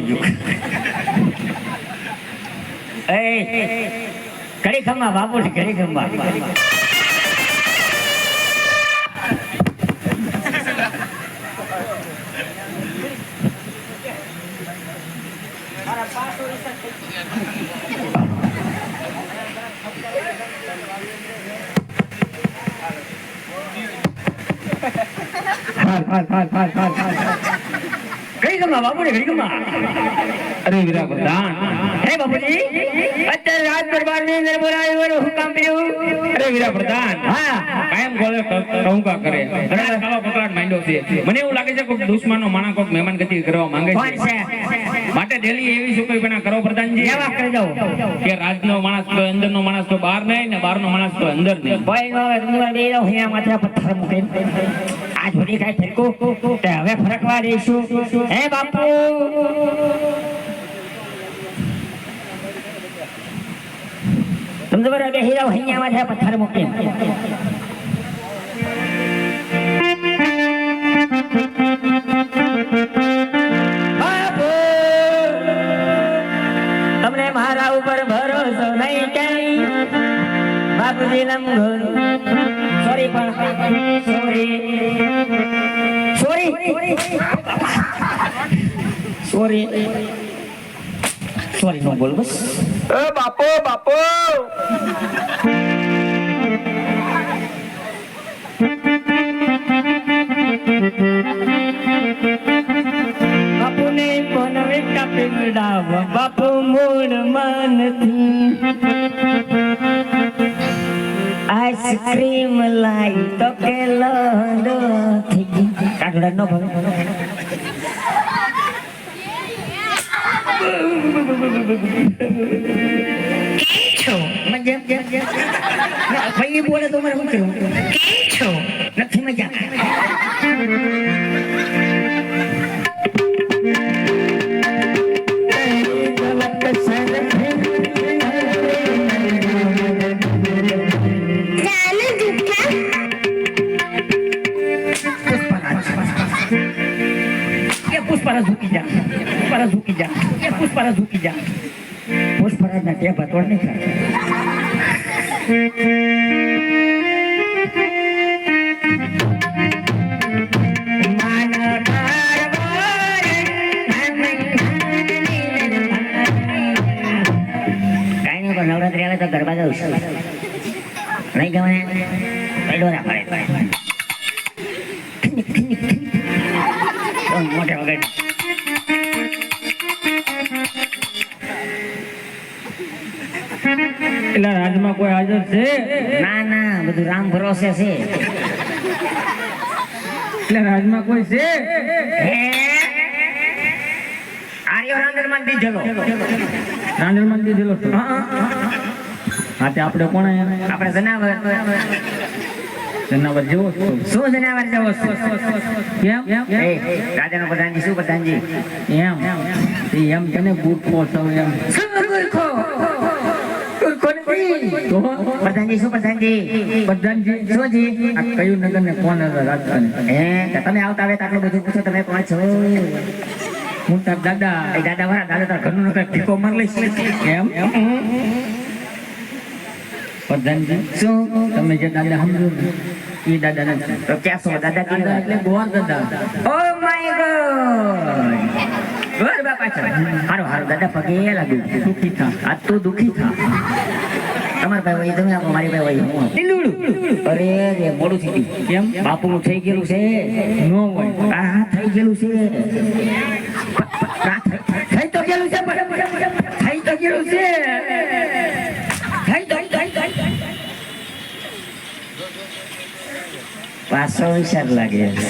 ગયું એ ઘડી ખમ્મા બાપુ છે ઘડી ખમ્મા ઘડી ખમ્મા બાપુ છે ઘડી ગમા અરે વીરા પ્રધાન હે બાપુજી અત્યારે રાજ દરબારની અંદર બોલાવી બોલો હુકમ પીયું અરે વીરા પ્રધાન હા. કાયમ ગોળે ટહુકા કરે. અરે કાલો કકડાટ માંડ્યો છે. મને એવું લાગે છે કોઈક દુશ્મનો માણા કોઈક મહેમાન ગતિ કરવા માંગે છે. માટે ડેલી એવી શું કોઈ પણ કરો પ્રધાનજી? એવા કરી દઉં. કે રાજનો માણસ તો અંદરનો માણસ તો બહાર નહીં ને બહારનો માણસ તો અંદર નહીં. ભાઈ નો તમારે બે અહીંયા માથે પથ્થર મૂકીને. આ જોડી કઈ ફેરકું? તે હવે ફરકવા દઈશું. હે બાપુ? તમને બરાબર બેસી જાઓ, અહીંયા છે, પથ્થર મૂકી તમને મારા ઉપર ભરોસો નહીં કઈ બાપુજી લંગોર સોરી પણ, sorry. Sorry sorry no ball બસ એ બાપો બાપો બાપુને કોણ કાપી ગડાવ બાપુ મૂળ મનથી. આઈસ્ક્રીમ લાઈ તો કે થઈ કાગડા નો ભવે છો? મજા જેમ જેમ ભાઈ બોલે તો મારે શું કરવું છો? પુષ્પરા ઝૂકી જા પુષ્પરા ઝૂકી જા એ પુષ્પરા ઝૂકી જા પુષ્પરા ના ત્યાં ભતોડ નહીં થાય પણ નવરાત્રી આવે તો ગરબા છું. નહીં ગમે પેડોરા પડે. તો મોટે વગર એટલે રાજમાં કોઈ હાજર છે? ના ના બધું રામ ભરોસે છે. એટલે રાજમાં કોઈ છે? હે? આર્યો રાંદરમાં દીધેલો રાંદલમાં દીધેલો છે. હા તે આપણે કોણ? આપણે જનાવર. જનાવર જેવો શું જનાવર જેવો? કેમ? એ રાજાનો પ્રધાનજી શું પ્રધાનજી એમ. એમ. તને બૂટ સૌ એમ. પ્રધાનજી શું પ્રધાનજી બધાજી શું જી આ કયું નગર ને કોણ રાજધાની? હે? તમે આવતા આવે આટલું બધું પૂછો તમે કોણ છો? હું તાર દાદા. દાદા વાળા દાદા તાર ઘરનું નગર ઠીકો માર લઈશ. એમ? પ્રધાનજી શું? તમે જે દાદા સમજો એ દાદા નથી. તો ક્યાં છો? દાદા દાદા એટલે ગોવા દાદા ઓ માય ગોડ! ગોર બાપા છો હારો હારો દાદા પગે લાગ્યું. સુખી થા. આ તું દુખી થા. તમારા ભાઈ વહી તમે મારી ભાઈ વહી હું ટીલુડું અરે રે મોડું થઈ ગયું. કેમ? બાપુનું થઈ ગયેલું છે. નો હોય. આ થઈ ગયેલું છે. પાંચસો વિચાર લાગે. છે